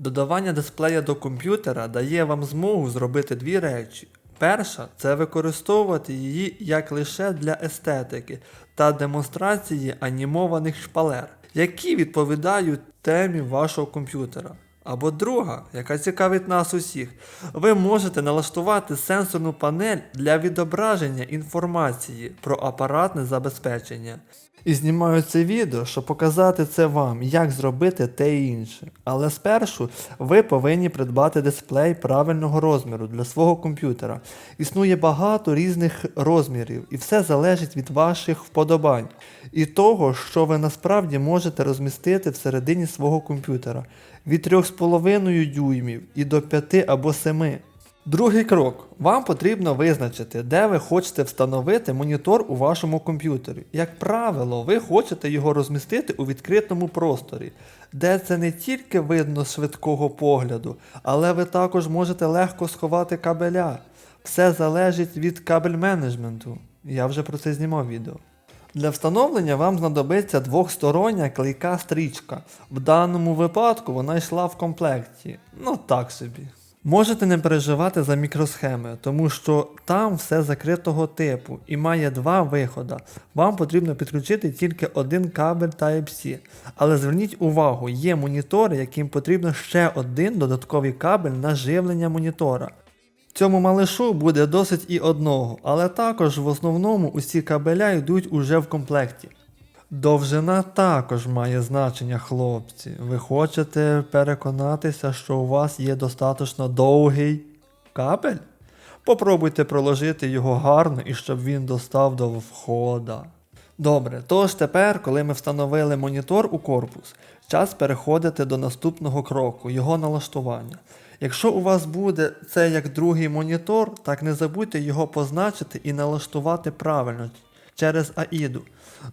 Додавання дисплея до комп'ютера дає вам змогу зробити дві речі. Перша це використовувати її як лише для естетики та демонстрації анімованих шпалер, які відповідають темі вашого комп'ютера. Або друга, яка цікавить нас усіх, ви можете налаштувати сенсорну панель для відображення інформації про апаратне забезпечення. І знімаю це відео, щоб показати це вам, як зробити те і інше. Але спершу ви повинні придбати дисплей правильного розміру для свого комп'ютера. Існує багато різних розмірів, і все залежить від ваших вподобань і того, що ви насправді можете розмістити всередині свого комп'ютера від 3,5 дюймів і до 5 або 7. Другий крок. Вам потрібно визначити, де ви хочете встановити монітор у вашому комп'ютері. Як правило, ви хочете його розмістити у відкритому просторі, де це не тільки видно швидкого погляду, але ви також можете легко сховати кабеля. Все залежить від кабель менеджменту. Я вже про це знімав відео. Для встановлення вам знадобиться двохстороння клейка стрічка. В даному випадку вона йшла в комплекті. Ну так собі. Можете не переживати за мікросхеми, тому що там все закритого типу і має два виходи. Вам потрібно підключити тільки один кабель Type-C. Але зверніть увагу, є монітори, яким потрібно ще один додатковий кабель на живлення монітора. Цьому малишу буде досить і одного, але також в основному усі кабеля йдуть уже в комплекті. Довжина також має значення, хлопці. Ви хочете переконатися, що у вас є достатньо довгий кабель? Попробуйте проложити його гарно і щоб він достав до входа. Добре, тож тепер, коли ми встановили монітор у корпус, час переходити до наступного кроку, його налаштування. Якщо у вас буде це як другий монітор, так не забудьте його позначити і налаштувати правильно через AIDу.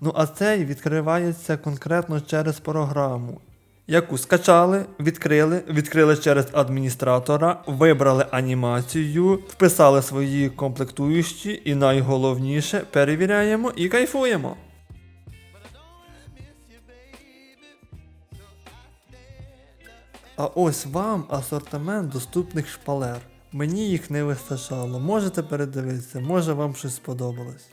Ну а цей відкривається конкретно через програму, яку скачали, відкрили, відкрили через адміністратора, вибрали анімацію, вписали свої комплектуючі і найголовніше перевіряємо і кайфуємо. А ось вам асортимент доступних шпалер. Мені їх не вистачало. Можете передивитися, може вам щось сподобалось.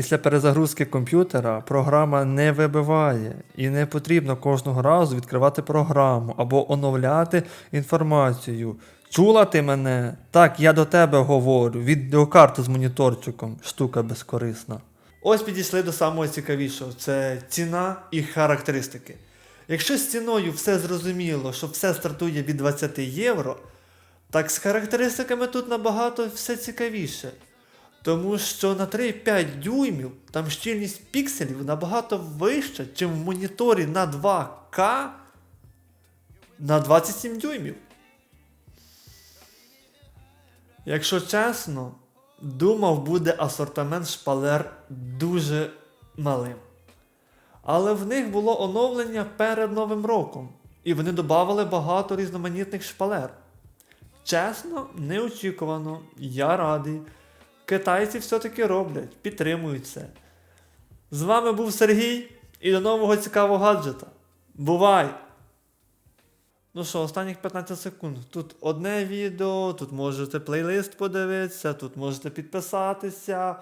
Після перезагрузки комп'ютера програма не вибиває і не потрібно кожного разу відкривати програму або оновляти інформацію. Чула ти мене? Так, я до тебе говорю. Відеокарта з моніторчиком, штука безкорисна. Ось підійшли до самого цікавішого: це ціна і характеристики. Якщо з ціною все зрозуміло, що все стартує від 20 євро, так з характеристиками тут набагато все цікавіше. Тому що на 3,5 дюймів там щільність пікселів набагато вища, ніж в моніторі на 2К на 27 дюймів. Якщо чесно, думав, буде асортимент шпалер дуже малим. Але в них було оновлення перед Новим роком, і вони додавали багато різноманітних шпалер. Чесно, неочікувано, я радий. Китайці все-таки роблять, підтримують це. З вами був Сергій і до нового цікавого гаджета. Бувай! Ну що, останніх 15 секунд. Тут одне відео, тут можете плейлист подивитися, тут можете підписатися.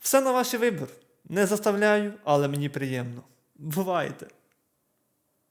Все на ваш вибір. Не заставляю, але мені приємно. Бувайте!